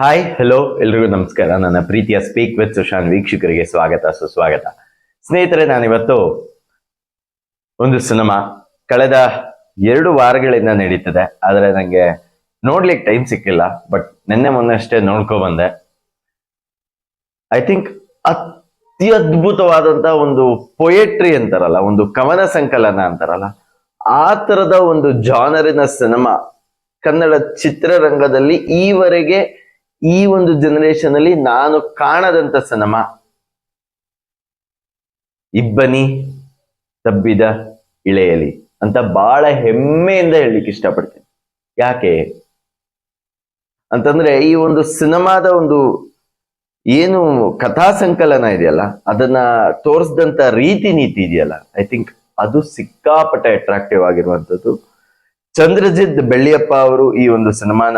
Hi hello ಎಲ್ರಿಗೂ ನಮಸ್ಕಾರ. ನನ್ನ ಪ್ರೀತಿಯ ಸ್ಪೀಕ್ ವಿತ್ ಸುಶಾನ್ ವೀಕ್ಷಕರಿಗೆ ಸ್ವಾಗತ, ಸುಸ್ವಾಗತ. ಸ್ನೇಹಿತರೆ, ನಾನಿವತ್ತು ಒಂದು ಸಿನಿಮಾ ಕಳೆದ ಎರಡು ವಾರಗಳಿಂದ ನಡೀತದೆ. ಆದರೆ ನನಗೆ ನೋಡ್ಲಿಕ್ಕೆ ಟೈಮ್ ಸಿಕ್ಕಿಲ್ಲ ಬಟ್ ನಿನ್ನೆ ಮೊನ್ನೆ ಅಷ್ಟೇ ನೋಡ್ಕೊ ಬಂದೆ. ಐ ಥಿಂಕ್ ಅತಿ ಅದ್ಭುತವಾದಂತ ಒಂದು ಪೊಯೆಟ್ರಿ ಅಂತಾರಲ್ಲ, ಒಂದು ಕವನ ಸಂಕಲನ ಅಂತಾರಲ್ಲ, ಆ ತರದ ಒಂದು ಜಾನರಿನ ಸಿನಿಮಾ ಕನ್ನಡ ಚಿತ್ರರಂಗದಲ್ಲಿ ಈವರೆಗೆ ಈ ಒಂದು ಜನರೇಷನ್ ಅಲ್ಲಿ ನಾನು ಕಾಣದಂತ ಸಿನಿಮಾ ಇಬ್ಬನಿ ತಬ್ಬಿದ ಇಳೆಯಲಿ ಅಂತ ಬಹಳ ಹೆಮ್ಮೆಯಿಂದ ಹೇಳಲಿಕ್ಕೆ ಇಷ್ಟಪಡ್ತೀನಿ. ಯಾಕೆ? ಅಂತಂದ್ರೆ ಈ ಒಂದು ಸಿನಿಮಾದ ಒಂದು ಏನು ಕಥಾ ಸಂಕಲನ ಇದೆಯಲ್ಲ, ಅದನ್ನ ತೋರಿಸಿದಂತ ರೀತಿ ನೀತಿ ಇದೆಯಲ್ಲ ಐ ಥಿಂಕ್ ಅದು ಸಿಕ್ಕಾಪಟ್ಟೆ ಅಟ್ರಾಕ್ಟಿವ್ ಆಗಿರುವಂತದ್ದು ಚಂದ್ರಜಿತ್ ಬೆಳ್ಳಿಯಪ್ಪ ಅವರು ಈ ಒಂದು ಸಿನಿಮಾನ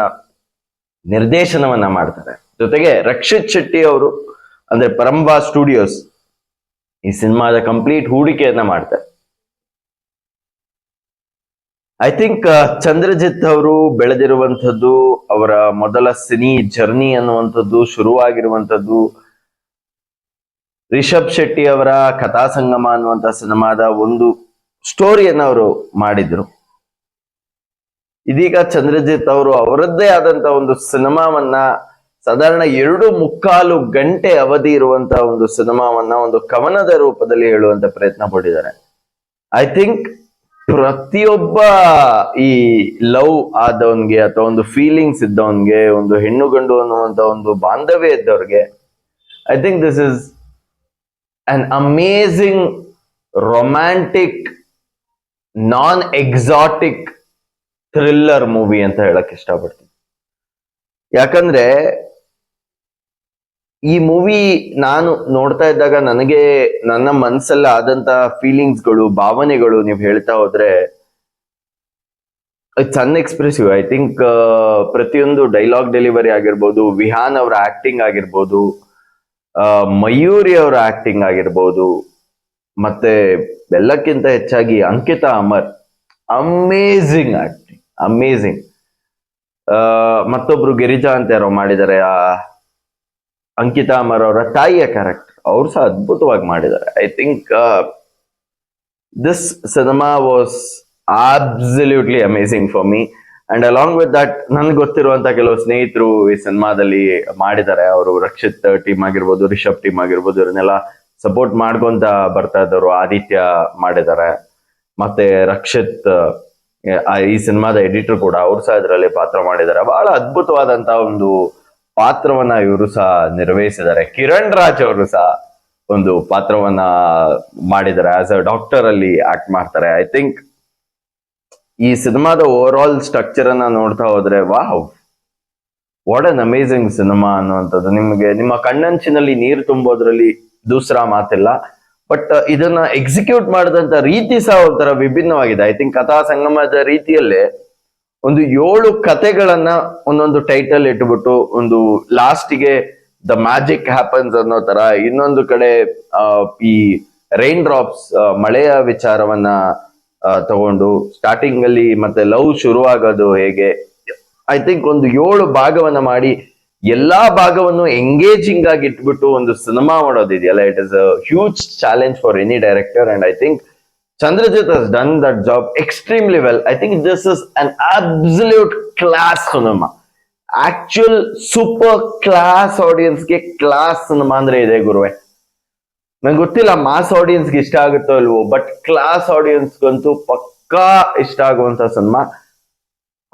ನಿರ್ದೇಶನವನ್ನ ಮಾಡ್ತಾರೆ. ಜೊತೆಗೆ ರಕ್ಷಿತ್ ಶೆಟ್ಟಿ ಅವರು, ಅಂದ್ರೆ ಪರಂಬಾ ಸ್ಟುಡಿಯೋಸ್ ಈ ಸಿನಿಮಾದ ಕಂಪ್ಲೀಟ್ ಹೂಡಿಕೆಯನ್ನ ಮಾಡ್ತಾರೆ. ಐ ಥಿಂಕ್ ಚಂದ್ರಜಿತ್ ಅವರು ಬೆಳೆದಿರುವಂಥದ್ದು, ಅವರ ಮೊದಲ ಸಿನಿ ಜರ್ನಿ ಅನ್ನುವಂಥದ್ದು, ಶುರುವಾಗಿರುವಂಥದ್ದು, ರಿಷಬ್ ಶೆಟ್ಟಿ ಅವರ ಕಥಾ ಸಂಗಮ ಅನ್ನುವಂಥ ಸಿನಿಮಾದ ಒಂದು ಸ್ಟೋರಿಯನ್ನ ಅವರು ಮಾಡಿದ್ರು. ಇದೀಗ ಚಂದ್ರಜಿತ್ ಅವರು ಅವರದ್ದೇ ಆದಂತ ಒಂದು ಸಿನಿಮಾವನ್ನ ಸಾಧಾರಣ ಎರಡು ಮುಕ್ಕಾಲು ಗಂಟೆ ಅವಧಿ ಇರುವಂತ ಒಂದು ಸಿನಿಮಾವನ್ನ ಒಂದು ಕವನದ ರೂಪದಲ್ಲಿ ಹೇಳುವಂತ ಪ್ರಯತ್ನ ಪಟ್ಟಿದ್ದಾರೆ. ಐ ಥಿಂಕ್ ಪ್ರತಿಯೊಬ್ಬ ಈ ಲವ್ ಆದವನ್ಗೆ ಅಥವಾ ಒಂದು ಫೀಲಿಂಗ್ಸ್ ಇದ್ದವನ್ಗೆ, ಒಂದು ಹೆಣ್ಣು ಗಂಡು ಅನ್ನುವಂತ ಒಂದು ಬಾಂಧವ್ಯ ಇದ್ದವ್ರಿಗೆ I think this is an amazing romantic non exotic thriller movie ಅಂತ ಹೇಳಕ್ ಇಷ್ಟಪಡ್ತೀನಿ. ಯಾಕಂದ್ರೆ ಈ ಮೂವಿ ನಾನು ನೋಡ್ತಾ ಇದ್ದಾಗ ನನಗೆ ನನ್ನ ಮನ್ಸಲ್ಲ ಆದಂತ ಫೀಲಿಂಗ್ಸ್ಗಳು ಭಾವನೆಗಳು ನೀವು ಹೇಳ್ತಾ ಹೋದ್ರೆ ಇಟ್ಸ್ ಅನ್ಎಕ್ಸ್ಪ್ರೆಸಿವ್ ಐ ಥಿಂಕ್ ಪ್ರತಿಯೊಂದು ಡೈಲಾಗ್ ಡೆಲಿವರಿ ಆಗಿರ್ಬೋದು, ವಿಹಾನ್ ಅವರ ಆಕ್ಟಿಂಗ್ ಆಗಿರ್ಬೋದು ಮಯೂರಿ ಅವರ ಆಕ್ಟಿಂಗ್ ಆಗಿರ್ಬೋದು, ಮತ್ತೆ ಎಲ್ಲಕ್ಕಿಂತ ಹೆಚ್ಚಾಗಿ Ankita Amar amazing acting amazing ಮತ್ತೊಬ್ರು ಗಿರಿಜಾ ಅಂತ ಯಾರೋ ಮಾಡಿದ್ದಾರೆ. ಆ, ಅಂಕಿತಾ ಅಮರ್ ಅವರ ತಾಯಿಯ ಕ್ಯಾರೆಕ್ಟರ್ ಅವ್ರು ಸಹ ಅದ್ಭುತವಾಗಿ ಮಾಡಿದ್ದಾರೆ. I think this cinema was absolutely amazing for me and along with that ನನ್ಗೆ ಗೊತ್ತಿರುವಂತ ಕೆಲವು ಸ್ನೇಹಿತರು ಈ ಸಿನಿಮಾದಲ್ಲಿ ಮಾಡಿದ್ದಾರೆ. ಅವರು ರಕ್ಷಿತ್ ಟೀಮ್ ಆಗಿರ್ಬೋದು, ರಿಷಬ್ ಟೀಮ್ ಆಗಿರ್ಬೋದು, ಇವರನ್ನೆಲ್ಲ ಸಪೋರ್ಟ್ ಮಾಡ್ಕೊಂತ ಬರ್ತಾ ಇದ್ದವರು ಆದಿತ್ಯ ಮಾಡಿದ್ದಾರೆ. ಮತ್ತೆ ರಕ್ಷಿತ್ ಈ ಸಿನಿಮಾದ ಎಡಿಟರ್ ಕೂಡ ಅವ್ರು ಸಹ ಇದರಲ್ಲಿ ಪಾತ್ರ ಮಾಡಿದ್ದಾರೆ. ಬಹಳ ಅದ್ಭುತವಾದಂತ ಒಂದು ಪಾತ್ರವನ್ನ ಇವರು ಸಹ ನಿರ್ವಹಿಸಿದ್ದಾರೆ. ಕಿರಣ್ ರಾಜ್ ಅವರು ಸಹ ಒಂದು ಪಾತ್ರವನ್ನ ಮಾಡಿದ್ದಾರೆ. ಆಸ್ ಅ ಡಾಕ್ಟರ್ ಅಲ್ಲಿ ಆಕ್ಟ್ ಮಾಡ್ತಾರೆ. ಐ ಥಿಂಕ್ ಈ ಸಿನಿಮಾದ ಓವರ್ ಆಲ್ ಸ್ಟ್ರಕ್ಚರ್ ಅನ್ನ ನೋಡ್ತಾ ಹೋದ್ರೆ, ವಾಹ್! ವಾಟ್ ಅನ್ ಅಮೇಸಿಂಗ್ ಸಿನಿಮಾ ಅನ್ನುವಂಥದ್ದು. ನಿಮಗೆ, ನಿಮ್ಮ ಕಣ್ಣಂಚಿನಲ್ಲಿ ನೀರು ತುಂಬೋದ್ರಲ್ಲಿ ದೂಸರಾ ಮಾತಿಲ್ಲ. ಬಟ್ ಇದನ್ನ ಎಕ್ಸಿಕ್ಯೂಟ್ ಮಾಡಿದಂತ ರೀತಿ ಸಹ ಒಂಥರ ವಿಭಿನ್ನವಾಗಿದೆ. ಐ ಥಿಂಕ್ ಕಥಾ ಸಂಗಮದ ರೀತಿಯಲ್ಲೇ ಒಂದು ಏಳು ಕತೆಗಳನ್ನ ಒಂದೊಂದು ಟೈಟಲ್ ಇಟ್ಬಿಟ್ಟು ಒಂದು ಲಾಸ್ಟಿಗೆ ದ ಮ್ಯಾಜಿಕ್ ಹ್ಯಾಪನ್ಸ್ ಅನ್ನೋ ತರ ಇನ್ನೊಂದು ಕಡೆ ಈ ರೈನ್ ಡ್ರಾಪ್ಸ್ ಮಳೆಯ ವಿಚಾರವನ್ನ ತಗೊಂಡು ಸ್ಟಾರ್ಟಿಂಗ್ ಅಲ್ಲಿ ಮತ್ತೆ ಲವ್ ಶುರುವಾಗೋದು ಹೇಗೆ? ಐ ಥಿಂಕ್ ಒಂದು ಏಳು ಭಾಗವನ್ನ ಮಾಡಿ ಎಲ್ಲಾ ಭಾಗವನ್ನು ಎಂಗೇಜಿಂಗ್ ಆಗಿ ಇಟ್ಬಿಟ್ಟು ಒಂದು cinema ಮಾಡೋದಿದೆಯಲ್ಲ it is a huge challenge for any director and I think Chandrajith has done that job extremely well I think this is an absolute class cinema actual super class ಆಡಿಯನ್ಸ್ಗೆ class cinema ಅಂದ್ರೆ ಇದೆ ಗುರುವೆ. ನಂಗೆ ಗೊತ್ತಿಲ್ಲ mass ಆಡಿಯನ್ಸ್ಗೆ ಇಷ್ಟ ಆಗುತ್ತೋ ಇಲ್ವೋ but class ಆಡಿಯನ್ಸ್ಗಂತೂ ಪಕ್ಕಾ ಇಷ್ಟ ಆಗುವಂತ cinema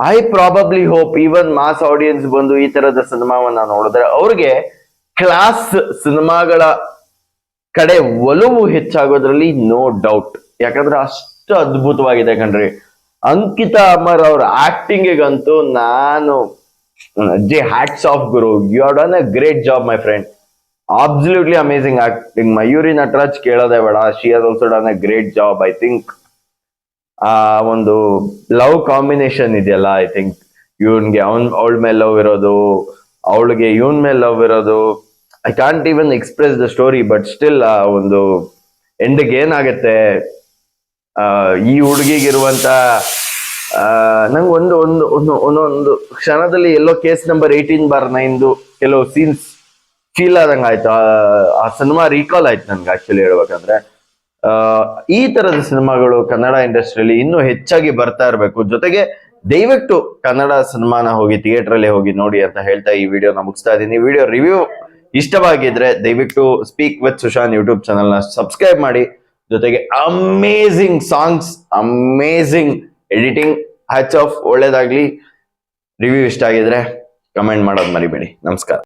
I probably hope even mass audience ಬಂದು ಈ ತರದ ಸಿನಿಮಾವನ್ನ ನೋಡಿದ್ರೆ ಅವ್ರಿಗೆ ಕ್ಲಾಸ್ ಸಿನಿಮಾಗಳ ಕಡೆ ಒಲವು ಹೆಚ್ಚಾಗೋದ್ರಲ್ಲಿ ನೋ ಡೌಟ್ ಯಾಕಂದ್ರೆ ಅಷ್ಟು ಅದ್ಭುತವಾಗಿದೆ ಕಣ್ರಿ. ಅಂಕಿತಾ ಅಮರ್ ಅವ್ರ ಆಕ್ಟಿಂಗಿಗಂತೂ ನಾನು, ಜಿ hats off Guru. You are done a great job my friend absolutely amazing acting Mayuri Nataraj ಕೇಳೋದೇ ಬೇಡ. She are also done a great job I think ಆ, ಒಂದು ಲವ್ ಕಾಂಬಿನೇಷನ್ ಇದೆಯಲ್ಲ ಐ ಥಿಂಕ್ ಇವನ್ಗೆ ಅವನ್, ಅವಳ ಮೇಲೆ ಲವ್ ಇರೋದು, ಅವಳಿಗೆ ಇವನ್ ಮೇಲೆ ಲವ್ ಇರೋದು. I can't even express the story but still ಆ, ಒಂದು ಎಂಡ್ಗೆ ಏನಾಗತ್ತೆ? ಈ ಹುಡುಗಿಗಿರುವಂತ ನಂಗೆ ಒಂದು ಒಂದು ಒಂದು, ಒಂದೊಂದು ಕ್ಷಣದಲ್ಲಿ ಎಲ್ಲೋ ಕೇಸ್ ನಂಬರ್ ಏಯ್ಟೀನ್ ಬಾರ್ ನೈನ್ದು ಕೆಲವು ಸೀನ್ಸ್ ಫೀಲ್ ಆದಂಗೆ ಆಯ್ತು. ಆ- ಸಿನಿಮಾ ರೀಕಾಲ್ ಆಯ್ತು ನನ್ಗೆ ಆಕ್ಚುಲಿ ಹೇಳ್ಬೇಕಂದ್ರೆ. ಈ ತರದ ಸಿನಿಮಾಗಳು ಕನ್ನಡ ಇಂಡಸ್ಟ್ರಿಯಲ್ಲಿ ಇನ್ನೂ ಹೆಚ್ಚಾಗಿ ಬರ್ತಾ ಇರಬೇಕು. ಜೊತೆಗೆ ದಯವಿಟ್ಟು ಕನ್ನಡ ಸಿನಿಮಾನ ಹೋಗಿ ಥಿಯೇಟರ್ ಅಲ್ಲಿ ಹೋಗಿ ನೋಡಿ ಅಂತ ಹೇಳ್ತಾ ಈ ವಿಡಿಯೋನ ಮುಗಿಸ್ತಾ ಇದ್ದೀನಿ. ವಿಡಿಯೋ ರಿವ್ಯೂ ಇಷ್ಟವಾಗಿದ್ರೆ ದಯವಿಟ್ಟು ಸ್ಪೀಕ್ ವಿತ್ ಸುಶಾಂತ್ ಯೂಟ್ಯೂಬ್ ಚಾನಲ್ನ ಸಬ್ಸ್ಕ್ರೈಬ್ ಮಾಡಿ. ಜೊತೆಗೆ amazing songs amazing editing hats off ಒಳ್ಳೇದಾಗ್ಲಿ. ರಿವ್ಯೂ ಇಷ್ಟ ಆಗಿದ್ರೆ ಕಮೆಂಟ್ ಮಾಡೋದು ಮರಿಬೇಡಿ. ನಮಸ್ಕಾರ.